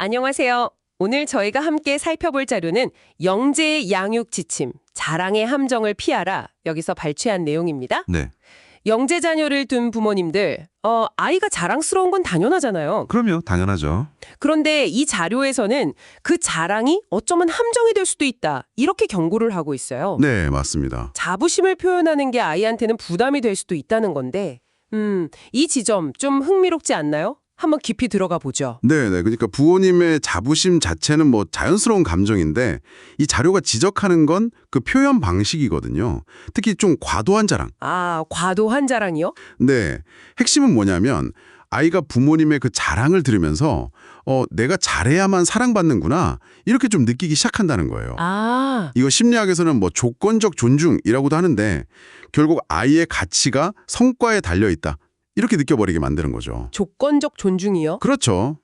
안녕하세요. 오늘 저희가 함께 살펴볼 자료는 영재의 양육 지침, 자랑의 함정을 피하라 여기서 발췌한 내용입니다. 네. 영재 자녀를 둔 부모님들, 어, 아이가 자랑스러운 건 당연하잖아요. 그럼요. 당연하죠. 그런데 이 자료에서는 그 자랑이 어쩌면 함정이 될 수도 있다. 이렇게 경고를 하고 있어요. 네, 맞습니다. 자부심을 표현하는 게 아이한테는 부담이 될 수도 있다는 건데, 음, 이 지점 좀 흥미롭지 않나요? 한번 깊이 들어가 보죠. 네, 네. 그러니까 부모님의 자부심 자체는 뭐 자연스러운 감정인데 이 자료가 지적하는 건 그 표현 방식이거든요. 특히 좀 과도한 자랑. 아, 과도한 자랑이요? 네. 핵심은 뭐냐면 아이가 부모님의 그 자랑을 들으면서 어, 내가 잘해야만 사랑받는구나. 이렇게 좀 느끼기 시작한다는 거예요. 아, 이거 심리학에서는 뭐 조건적 존중이라고도 하는데 결국 아이의 가치가 성과에 달려 있다. 이렇게 느껴버리게 만드는 거죠. 조건적 존중이요? 그렇죠.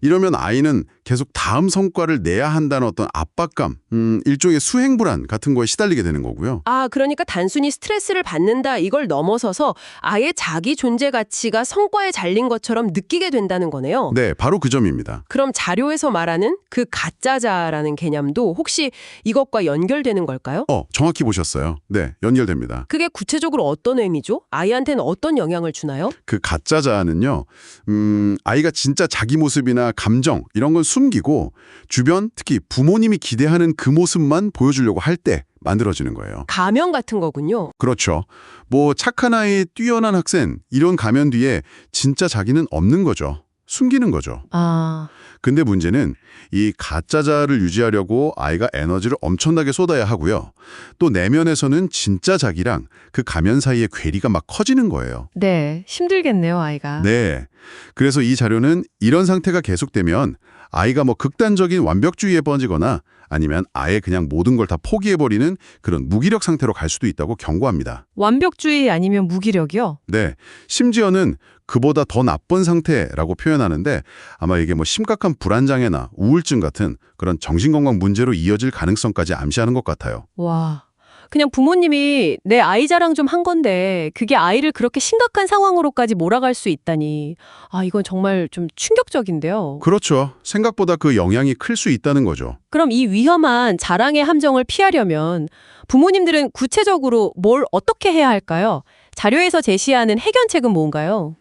이러면 아이는 계속 다음 성과를 내야 한다는 어떤 압박감, 음, 일종의 수행 불안 같은 거에 시달리게 되는 거고요. 아, 그러니까 단순히 스트레스를 받는다 이걸 넘어서서 아예 자기 존재 가치가 성과에 잘린 것처럼 느끼게 된다는 거네요. 네, 바로 그 점입니다. 그럼 자료에서 말하는 그 가짜자라는 개념도 혹시 이것과 연결되는 걸까요? 어, 정확히 보셨어요. 네, 연결됩니다. 그게 구체적으로 어떤 의미죠? 아이한테는 어떤 영향을 주나요? 그 가짜자는요, 음, 아이가 진짜 자기 모습이나 감정 이런 건 숨 기고 주변 특히 부모님이 기대하는 그 모습만 보여주려고 할 때 만들어지는 거예요. 가면 같은 거군요. 그렇죠. 뭐 착한 아이, 뛰어난 학생 이런 가면 뒤에 진짜 자기는 없는 거죠. 숨기는 거죠. 아, 근데 문제는 이 가짜자를 유지하려고 아이가 에너지를 엄청나게 쏟아야 하고요. 또 내면에서는 진짜 자기랑 그 가면 사이의 괴리가 막 커지는 거예요. 네, 힘들겠네요, 아이가. 네. 그래서 이 자료는 이런 상태가 계속되면 아이가 뭐 극단적인 완벽주의에 빠지거나 아니면 아예 그냥 모든 걸 다 포기해버리는 그런 무기력 상태로 갈 수도 있다고 경고합니다. 완벽주의 아니면 무기력이요? 네. 심지어는 그보다 더 나쁜 상태라고 표현하는데 아마 이게 뭐 심각한 불안장애나 우울증 같은 그런 정신건강 문제로 이어질 가능성까지 암시하는 것 같아요. 와. 그냥 부모님이 내 아이 자랑 좀 한 건데 그게 아이를 그렇게 심각한 상황으로까지 몰아갈 수 있다니. 아, 이건 정말 좀 충격적인데요. 그렇죠. 생각보다 그 영향이 클 수 있다는 거죠. 그럼 이 위험한 자랑의 함정을 피하려면 부모님들은 구체적으로 뭘 어떻게 해야 할까요? 자료에서 제시하는 해결책은 뭔가요?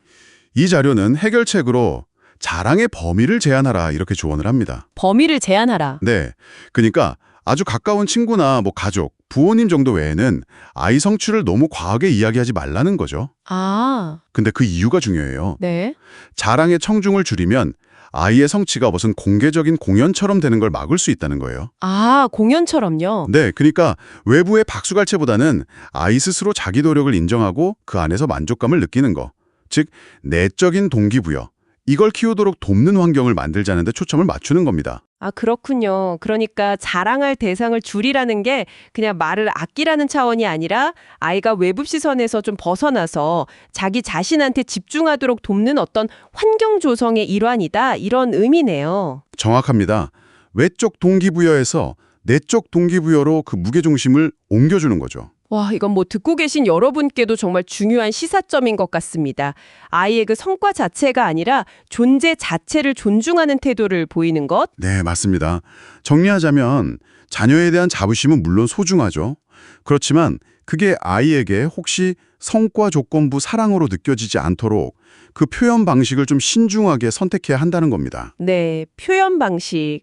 이 자료는 해결책으로 자랑의 범위를 제한하라 이렇게 조언을 합니다. 범위를 제한하라. 네. 그러니까 아주 가까운 친구나 뭐 가족, 부모님 정도 외에는 아이 성취를 너무 과하게 이야기하지 말라는 거죠. 아, 근데 그 이유가 중요해요. 네. 자랑의 청중을 줄이면 아이의 성취가 무슨 공개적인 공연처럼 되는 걸 막을 수 있다는 거예요. 아, 공연처럼요. 네, 그러니까 외부의 박수갈채보다는 아이 스스로 자기 노력을 인정하고 그 안에서 만족감을 느끼는 거. 즉, 내적인 동기부여. 이걸 키우도록 돕는 환경을 만들자는 데 초점을 맞추는 겁니다. 아, 그렇군요. 그러니까 자랑할 대상을 줄이라는 게 그냥 말을 아끼라는 차원이 아니라 아이가 외부 시선에서 좀 벗어나서 자기 자신한테 집중하도록 돕는 어떤 환경 조성의 일환이다. 이런 의미네요. 정확합니다. 외적 동기부여에서 내적 동기부여로 그 무게중심을 옮겨주는 거죠. 와, 이건 뭐 듣고 계신 여러분께도 정말 중요한 시사점인 것 같습니다. 아이의 그 성과 자체가 아니라 존재 자체를 존중하는 태도를 보이는 것. 네, 맞습니다. 정리하자면 자녀에 대한 자부심은 물론 소중하죠. 그렇지만 그게 아이에게 혹시 성과 조건부 사랑으로 느껴지지 않도록 그 표현 방식을 좀 신중하게 선택해야 한다는 겁니다. 네, 표현 방식.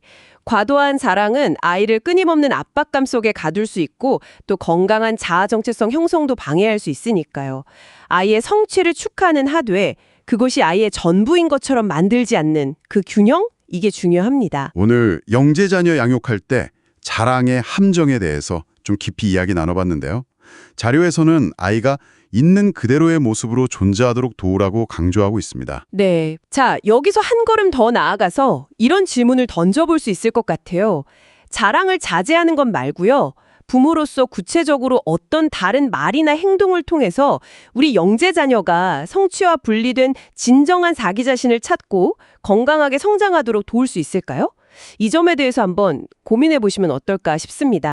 과도한 자랑은 아이를 끊임없는 압박감 속에 가둘 수 있고 또 건강한 자아 정체성 형성도 방해할 수 있으니까요. 아이의 성취를 축하는 하되 그것이 아이의 전부인 것처럼 만들지 않는 그 균형? 이게 중요합니다. 오늘 영재 자녀 양육할 때 자랑의 함정에 대해서 좀 깊이 이야기 나눠봤는데요. 자료에서는 아이가 있는 그대로의 모습으로 존재하도록 도우라고 강조하고 있습니다. 네. 자, 여기서 한 걸음 더 나아가서 이런 질문을 던져볼 수 있을 것 같아요. 자랑을 자제하는 것 말고요. 부모로서 구체적으로 어떤 다른 말이나 행동을 통해서 우리 영재 자녀가 성취와 분리된 진정한 자기 자신을 찾고 건강하게 성장하도록 도울 수 있을까요? 이 점에 대해서 한번 고민해 보시면 어떨까 싶습니다.